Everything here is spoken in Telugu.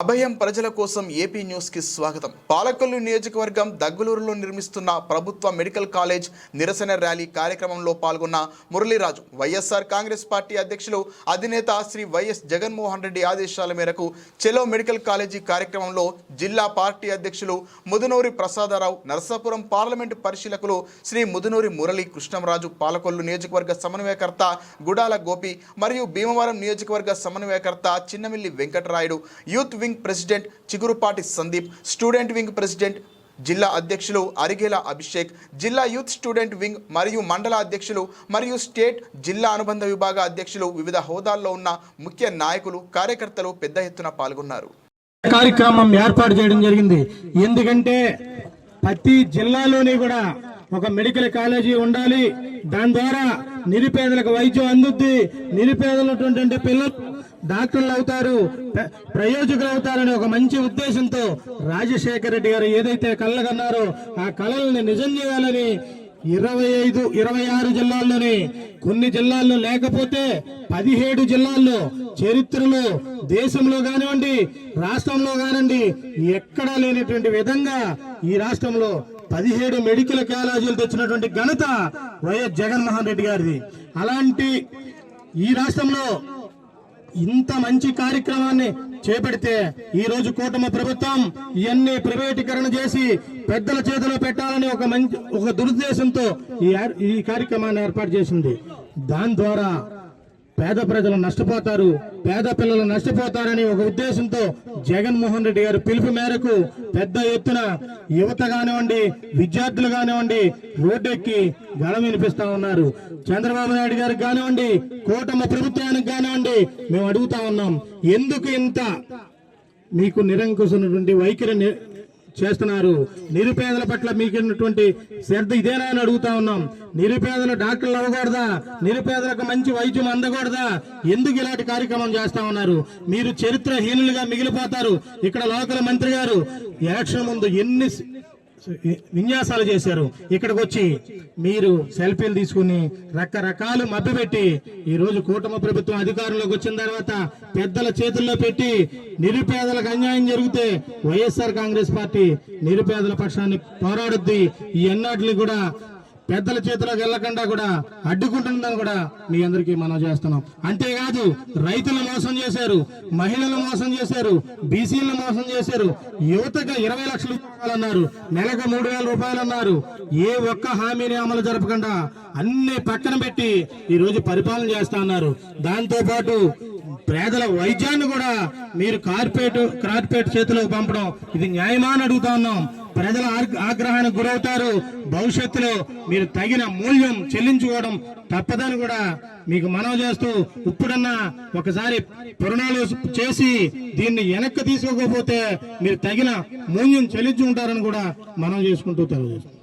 అభయం ప్రజల కోసం ఏపీ న్యూస్కి స్వాగతం. పాలకొల్లు నియోజకవర్గం దగ్గులూరులో నిర్మిస్తున్న ప్రభుత్వ మెడికల్ కాలేజ్ నిరసన ర్యాలీ కార్యక్రమంలో పాల్గొన్న మురళీరాజు వైఎస్ఆర్ కాంగ్రెస్ పార్టీ అధ్యక్షులు అధినేత శ్రీ వైఎస్ జగన్మోహన్ రెడ్డి ఆదేశాల మేరకు చెలో మెడికల్ కాలేజీ కార్యక్రమంలో జిల్లా పార్టీ అధ్యక్షులు ముదునూరి ప్రసాదరావు నరసాపురం పార్లమెంటు పరిశీలకులు శ్రీ ముదునూరి మురళి కృష్ణంరాజు పాలకొల్లు నియోజకవర్గ సమన్వయకర్త గుడాల గోపి మరియు భీమవరం నియోజకవర్గ సమన్వయకర్త Chinnamilli Venkatarayudu youth wing president Chigurupati Sandeep student wing president జిల్లా అధ్యక్షులు అరిగేల అభిషేక్ జిల్లా యూత్ స్టూడెంట్ వింగ్ మరియు మండల అధ్యక్షులు మరియు స్టేట్ జిల్లా అనుబంధ విభాగ అధ్యక్షులు వివిధ హోదాల్లో ఉన్న ముఖ్య నాయకులు కార్యకర్తలు పెద్ద ఎత్తున పాల్గొన్నారు. కార్యక్రమం ఏర్పాటు చేయడం జరిగింది. ఎందుకంటే ప్రతి జిల్లాలోని కూడా ఒక మెడికల్ కాలేజీ ఉండాలి. దాని ద్వారా నిరుపేదలకు వైద్యం అందుద్ది. నిరుపేదలటువంటి పిల్లలు డాక్టర్లు అవుతారు ప్రయోజకులు అవుతారనే ఒక మంచి ఉద్దేశంతో రాజశేఖర రెడ్డి గారు ఏదైతే కళ్ళగన్నారో ఆ కళల్ని నిజం చేయాలని ఇరవై ఐదు ఇరవై ఆరు జిల్లాల్లోని కొన్ని జిల్లాల్లో లేకపోతే పదిహేడు జిల్లాల్లో చరిత్రలో దేశంలో కానివ్వండి రాష్ట్రంలో కానివ్వండి ఎక్కడా లేనటువంటి విధంగా ఈ రాష్ట్రంలో పదిహేడు మెడికల్ కాలేజీలు తెచ్చినటువంటి ఘనత వైఎస్ జగన్మోహన్ రెడ్డి గారిది. అలాంటి ఈ రాష్ట్రంలో ఇంత మంచి కార్యక్రమాన్ని చేపడితే ఈ రోజు కూటమి ప్రభుత్వం ఇవన్నీ ప్రైవేటీకరణ చేసి పెద్దల చేతిలో పెట్టాలని ఒక మంచి ఒక దురుద్దేశంతో ఈ ఈ కార్యక్రమాన్ని ఏర్పాటు చేసింది. దాని ద్వారా పేద ప్రజలు నష్టపోతారు పేద పిల్లలు నష్టపోతారని ఒక ఉద్దేశంతో జగన్మోహన్ రెడ్డి గారు పిలుపు మేరకు పెద్ద ఎత్తున యువత కానివ్వండి విద్యార్థులు కానివ్వండి రోడ్డెక్కి గళం వినిపిస్తా ఉన్నారు. చంద్రబాబు నాయుడు గారికి కానివ్వండి కూటమి ప్రభుత్వానికి కానివ్వండి మేము అడుగుతా ఉన్నాం. ఎందుకు ఇంత? మీకు నిరంకుశమైనటువంటి వైఖరి చేస్తున్నారు. నిరుపేదల పట్ల మీకున్నటువంటి శ్రద్ధ ఇదేనా అని అడుగుతా ఉన్నాం. నిరుపేదలు డాక్టర్లు అవ్వకూడదా? నిరుపేదలకు మంచి వైద్యం అందకూడదా? ఎందుకు ఇలాంటి కార్యక్రమం చేస్తా ఉన్నారు? మీరు చరిత్రహీనులుగా మిగిలిపోతారు. ఇక్కడ లోకల్ మంత్రి గారు ఎలక్షన్ ముందు ఎన్ని విన్యాసాలు చేశారు. ఇక్కడికి వచ్చి మీరు సెల్ఫీలు తీసుకుని రకరకాలు మభ్యపెట్టి ఈ రోజు కూటమి ప్రభుత్వం అధికారంలోకి వచ్చిన తర్వాత పెద్దల చేతుల్లో పెట్టి నిరుపేదలకు అన్యాయం జరిగితే వైఎస్ఆర్ కాంగ్రెస్ పార్టీ నిరుపేదల పక్షాన్ని పోరాడుద్ది. ఈ ఎన్నాటిని కూడా పెద్దల చేతిలోకి వెళ్ళకుండా కూడా అడ్డుకుంటుందని కూడా మీ అందరికీ మనం చేస్తున్నాం. అంతేకాదు రైతులు మోసం చేశారు మహిళలు మోసం చేశారు బీసీలను మోసం చేశారు యువతగా ఇరవై లక్షలు ఇవ్వాలన్నారు నెలకు మూడు వేల రూపాయలు అన్నారు. ఏ ఒక్క హామీని అమలు జరపకుండా అన్ని పక్కన పెట్టి ఈ రోజు పరిపాలన చేస్తా అన్నారు. దాంతో పాటు పేదల వైద్యాన్ని కూడా మీరు కార్పొరేట్ కార్పొరేట్ చేతిలోకి పంపడం ఇది న్యాయమా అని అడుగుతా ఉన్నాం. ప్రజల ఆగ్రహానికి గురవుతారు. భవిష్యత్తులో మీరు తగిన మూల్యం చెల్లించుకోవడం తప్పదని కూడా మీకు మనవి చేస్తూ ఇప్పుడన్నా ఒకసారి పురణాలు చేసి దీన్ని వెనక్కి తీసుకోకపోతే మీరు తగిన మూల్యం చెల్లించుకుంటారని కూడా మనం చేసుకుంటూ తెలియజేస్తాం